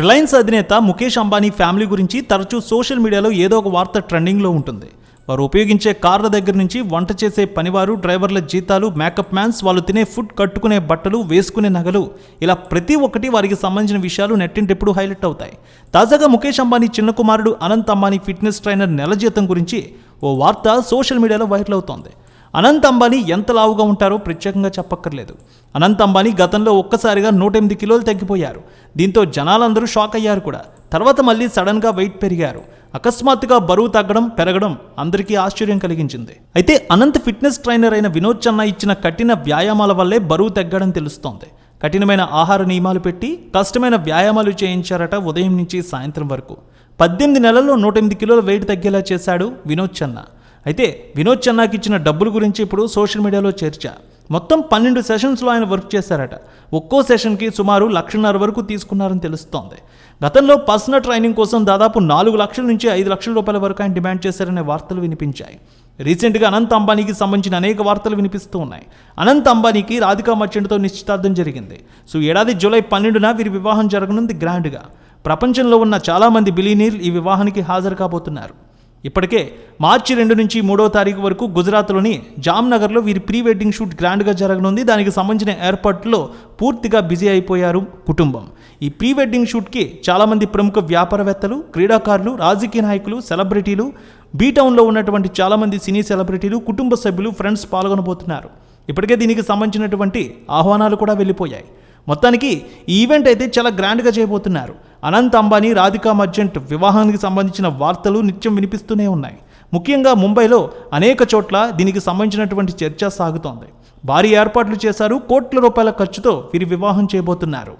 Reliance అధినేత Mukesh Ambani family గురించి తరచూ సోషల్ మీడియాలో ఏదో ఒక వార్త ట్రెండింగ్లో ఉంటుంది. వారు ఉపయోగించే కార్ల దగ్గర నుంచి వంట చేసే పనివారు డ్రైవర్ల జీతాలు మేకప్ మ్యాన్స్ వాళ్ళు తినే ఫుడ్ కట్టుకునే బట్టలు వేసుకునే నగలు. ఇలా ప్రతి ఒక్కటి వారికి సంబంధించిన విషయాలు నెట్టింటి ఎప్పుడు హైలైట్ అవుతాయి. తాజాగా ముఖేష్ అంబానీ చిన్న కుమారుడు అనంత్ అంబానీ ఫిట్నెస్ ట్రైనర్ నెల జీతం గురించి ఓ వార్త సోషల్ మీడియాలో వైరల్ అవుతోంది. అనంత్ అంబానీ ఎంత లావుగా ఉంటారో ప్రత్యేకంగా చెప్పక్కర్లేదు. అనంత్ అంబానీ గతంలో ఒక్కసారిగా నూట ఎనిమిది కిలోలు తగ్గిపోయారు. దీంతో జనాలందరూ షాక్ అయ్యారు కూడా. తర్వాత మళ్ళీ సడన్గా వెయిట్ పెరిగారు. అకస్మాత్తుగా బరువు తగ్గడం పెరగడం అందరికీ ఆశ్చర్యం కలిగించింది. అయితే అనంత్ ఫిట్నెస్ ట్రైనర్ అయిన వినోద్ చన్నా ఇచ్చిన కఠిన వ్యాయామాల వల్లే బరువు తగ్గడం తెలుస్తోంది. కఠినమైన ఆహార నియమాలు పెట్టి కష్టమైన వ్యాయామాలు చేయించారట ఉదయం నుంచి సాయంత్రం వరకు. పద్దెనిమిది నెలల్లో నూట ఎనిమిది కిలోల వెయిట్ తగ్గేలా చేశాడు వినోద్ చన్నా. అయితే వినోద్ చన్నాకి ఇచ్చిన డబ్బుల గురించి ఇప్పుడు సోషల్ మీడియాలో చర్చ. మొత్తం పన్నెండు సెషన్స్లో ఆయన వర్క్ చేశారట. ఒక్కో సెషన్కి సుమారు లక్షన్నర వరకు తీసుకున్నారని తెలుస్తోంది. గతంలో పర్సనల్ ట్రైనింగ్ కోసం దాదాపు నాలుగు లక్షల నుంచి ఐదు లక్షల రూపాయల వరకు ఆయన డిమాండ్ చేశారనే వార్తలు వినిపించాయి. రీసెంట్గా అనంత్ అంబానీకి సంబంధించిన అనేక వార్తలు వినిపిస్తూ ఉన్నాయి. అనంత్ అంబానీకి రాధికా మర్చెంట్తో నిశ్చితార్థం జరిగింది. సో ఏడాది జూలై పన్నెండున వీరి వివాహం జరగనుంది గ్రాండ్గా. ప్రపంచంలో ఉన్న చాలామంది బిలీనీర్లు ఈ వివాహానికి హాజరు కాబోతున్నారు. ఇప్పటికే మార్చి రెండు నుంచి మూడో తారీఖు వరకు గుజరాత్లోని జామ్నగర్లో వీరి ప్రీ వెడ్డింగ్ షూట్ గ్రాండ్గా జరగనుంది. దానికి సంబంధించిన ఏర్పాట్లో పూర్తిగా బిజీ అయిపోయారు కుటుంబం. ఈ ప్రీ వెడ్డింగ్ షూట్కి చాలామంది ప్రముఖ వ్యాపారవేత్తలు క్రీడాకారులు రాజకీయ నాయకులు సెలబ్రిటీలు బీటౌన్లో ఉన్నటువంటి చాలామంది సినీ సెలబ్రిటీలు కుటుంబ సభ్యులు ఫ్రెండ్స్ పాల్గొనబోతున్నారు. ఇప్పటికే దీనికి సంబంధించినటువంటి ఆహ్వానాలు కూడా వెళ్ళిపోయాయి. మొత్తానికి ఈ ఈవెంట్ అయితే చాలా గ్రాండ్గా చేయబోతున్నారు. అనంత్ అంబానీ రాధికా మర్జెంట్ వివాహానికి సంబంధించిన వార్తలు నిత్యం వినిపిస్తూనే ఉన్నాయి. ముఖ్యంగా ముంబైలో అనేక చోట్ల దీనికి సంబంధించినటువంటి చర్చ సాగుతోంది. భారీ ఏర్పాట్లు చేశారు కోట్ల రూపాయల ఖర్చుతో వీరి వివాహం చేయబోతున్నారు.